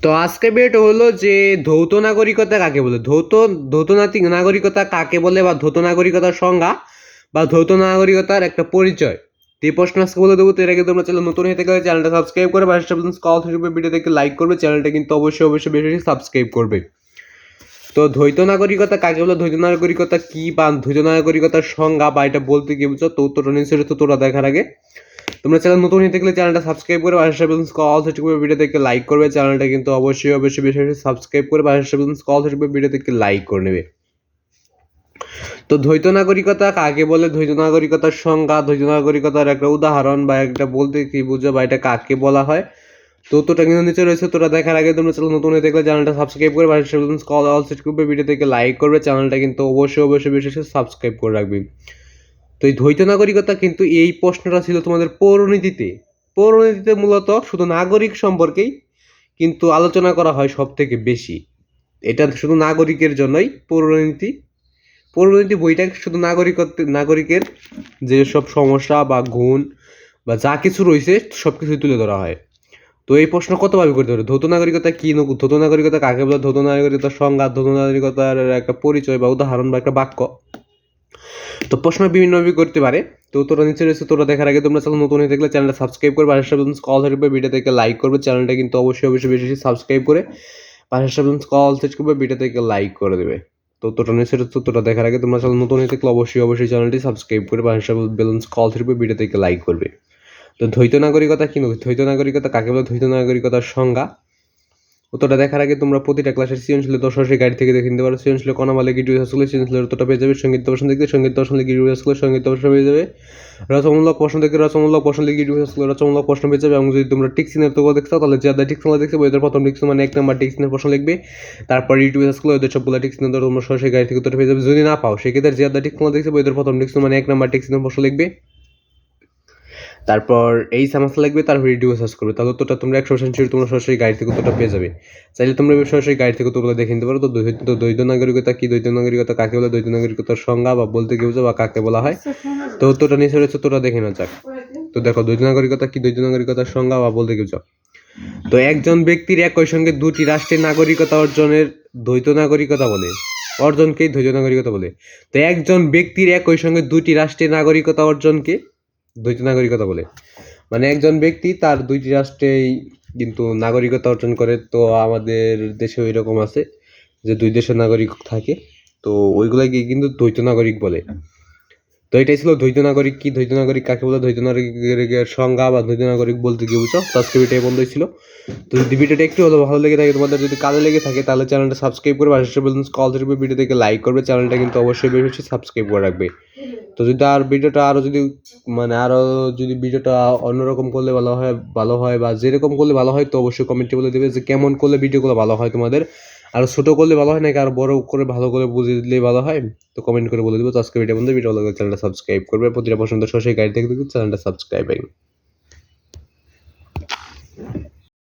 তো আজকে বেট হলো যে ধৌত নাগরিকতা কাকে বলে? ধৌত ধৌত নাগরিকতা কাকে বলে বা ধৌত নাগরিকতার সংজ্ঞা বা ধৌত নাগরিকতার একটা পরিচয়? এই প্রশ্ন আজকে বলে দেবো। তো এর আগে তোমরা চ্যানেল নতুন হয়ে থাকলে চ্যানেলটা সাবস্ক্রাইব করে পাশে কল হিসেবে ভিডিও দেখে লাইক করবে। চ্যানেলটা কিন্তু অবশ্যই অবশ্যই বেশি সাবস্ক্রাইব করবে। তো দ্বৈত নাগরিকতা কাকে বলে? দ্বৈত নাগরিকতা কি বা দ্বৈত নাগরিকতার সংজ্ঞা বা এটা বলতে কি বুঝছ? তো উত্তরটা নিশ্চয়ই তো তোরা দেখার আগে। তোমরা চ্যানেল নতুন হয়ে থাকলে চ্যানেলটা সাবস্ক্রাইব করে পাশে কল সেট করে ভিডিও দেখে লাইক করবে। চ্যানেলটা কিন্তু অবশ্যই অবশ্যই বেশি বেশি সাবস্ক্রাইব করে পাশে কল সেট করে ভিডিও দেখে লাইক করে নেবে। তো দ্বৈত নাগরিকতা কাকে বলে? দ্বৈত নাগরিকতার সংজ্ঞা দ্বৈত নাগরিকতার একটা উদাহরণ বা একটা বলতে কি বুঝো বা এটা কাকে বলা হয়? তো তোটা কিন্তু নিচে রয়েছে তোরা দেখার আগে তোমরা চ্যানেল নতুন হয়ে দেখলে চ্যানেলটা সাবস্ক্রাইব করে পাশে কল অল সেট করবে ভিডিও থেকে লাইক করবে। চ্যানেলটা কিন্তু অবশ্যই অবশ্যই বেশি বেশি সাবস্ক্রাইব করে রাখবি। তো এই দ্বৈত নাগরিকতা কিন্তু এই প্রশ্নটা ছিল তোমাদের পৌরনীতিতে। পৌরনীতিতে মূলত শুধু নাগরিক সম্পর্কেই কিন্তু আলোচনা করা হয় সব থেকে বেশি। এটা শুধু নাগরিকের জন্যই পৌরনীতি। পৌরনীতি বইটা শুধু নাগরিকত্ব, নাগরিকের যে সব সমস্যা বা গুণ বা যা কিছু রয়েছে সব কিছুই তুলে ধরা হয়। তো এই প্রশ্ন কতভাবে করতে পারে? ধৌত নাগরিকতা কি? ধৌত নাগরিকতা কাকে বলে? ধৌত নাগরিকতার সংজ্ঞা, ধৌত নাগরিকতার একটা পরিচয় বা উদাহরণ বা একটা বাক্য। তো প্রশ্ন বিভিন্নভাবে করতে পারে। তো তোরা নিচে রয়েছে তোরা দেখার আগে তোমরা চ্যানেল নতুন হয়ে থাকলে চ্যানেলটা সাবস্ক্রাইব করে পাশের সাথে কল থাকবে ভিডিও থেকে লাইক করবে চ্যানেলটা কিন্তু অবশ্যই অবশ্যই বেশি সাবস্ক্রাইব করে পাশের সাথে কল সেট করবে ভিডিও থেকে লাইক করে দেবে। তো তোরা নিচে রয়েছে তোরা দেখার আগে তোমরা চ্যানেল নতুন হয়ে থাকলে অবশ্যই অবশ্যই চ্যানেলটি সাবস্ক্রাইব করে পাশের সাথে ব্যালেন্স কল থাকবে ভিডিও থেকে লাইক করবে। তো দ্বৈত নাগরিকতা কি? দ্বৈত নাগরিকতা কাকে বলে? দ্বৈত নাগরিকতার সংজ্ঞা। উত্তরটা দেখার আগে তোমরা প্রতিটা ক্লাসের সৃজনশীল দর্শনের গাড়ি থেকে দেখে নিতে পারো। সৃজনশীল কণামালে গিটু হাসলে সৃজনশীলের উত্তরটা পেয়ে যাবে, সংগীত দর্শন দেখতে, সংগীত দর্শন লিখে হাসলে সংগীত দর্শন পেয়ে যাবে। রচমূলক প্রশ্ন থেকে রচমূলক প্রশ্ন লিখে গিটু হাসলে রচমূলক প্রশ্ন পেয়ে যাবে এবং যদি তোমরা টিক্সিনের তো দেখছ তাহলে যাদের টিক্সিনে দেখছ ওদের প্রথম টিক্স মানে এক নাম্বার টিক্সিনের প্রশ্ন লিখবে। তারপর ইউটিউব হাসলে ওদের সবগুলো টিক্সিনের তোমরা সরাসরি গাইড থেকে উত্তর পেয়ে যাবে। যদি না পাও, সেক্ষেত্রে যাদের টিক্সিনে দেখছ ওদের প্রথম টিক্স মানে এক নাম্বার টিক্সিনের প্রশ্ন লিখবে। তারপর এই সামাসা লাগবে তারপর ভিডিও সার্চ করবে। তাহলে উত্তরটা তোমরা একশো পার্সেন্ট তোমরা সরাসরি গাইড থেকে উত্তরটা পেয়ে যাবে। চাইলে তোমরা সরাসরি গাইড থেকে উত্তরগুলো দেখে নিতে পারো। তো দ্বৈত নাগরিকতা কি? দ্বৈত নাগরিকতা কাকে বলে? দ্বৈত নাগরিকতার সংজ্ঞা বা বলতে কি বুঝো বা কাকে বলা হয়? তো উত্তরটা নিচে রয়েছে তোরা দেখে না যাক। তো দেখো, দ্বৈত নাগরিকতা কি? দ্বৈত নাগরিকতার সংজ্ঞা বা বলতে কি বুঝো? তো একজন ব্যক্তির একই সঙ্গে দুটি রাষ্ট্রের নাগরিকতা অর্জনের দ্বৈত নাগরিকতা বলে। অর্জনকেই দ্বৈত নাগরিকতা বলে। তো একজন ব্যক্তির একই সঙ্গে দুটি রাষ্ট্রের নাগরিকতা অর্জনকে দ্বৈত নাগরিকতা বলে। মানে একজন ব্যক্তি তার দুইটি রাষ্ট্রেই কিন্তু নাগরিকতা অর্জন করে। তো আমাদের দেশে ওই রকম আছে যে দুই দেশের নাগরিক থাকে। তো ওইগুলাকে কিন্তু দ্বৈত নাগরিক বলে। তো এটাই ছিল দ্বৈত নাগরিক কি? দ্বৈত নাগরিক কাকে বলে? দ্বৈত নাগরিকের সংজ্ঞা বা দ্বৈত নাগরিক বলতে কি বুঝছ? তো ভিডিও বন্ধই ছিল। তো যদি ভিডিওটা একটু হলো ভালো লেগে থাকে, তোমাদের যদি কাজে লেগে থাকে, তাহলে চ্যানেলটা সাবস্ক্রাইব করবে আর কল থাকবে ভিডিও থেকে লাইক করবে। চ্যানেলটা কিন্তু অবশ্যই বেশি বেশি সাবস্ক্রাইব করে রাখবে। তো যদি আর ভিডিওটা আরও যদি মানে আরও যদি ভিডিওটা অন্যরকম করলে ভালো হয় ভালো হয় বা যেরকম করলে ভালো হয়, তো অবশ্যই কমেন্টে বলে দেবে যে কেমন করলে ভিডিওগুলো ভালো হয় তোমাদের। আর ছোটো করলে ভালো হয় নাকি? আর বড় করে ভালো করে বুঝিয়ে দিলে ভালো হয়? তো কমেন্ট করে বলে দেবো। তো আজকে ভিডিও বন্ধু। ভিডিও ভালো চ্যানেলটা সাবস্ক্রাইব করবে। প্রতিটা পছন্দ সরাসরি গাড়ি থেকে চ্যানেলটা সাবস্ক্রাইব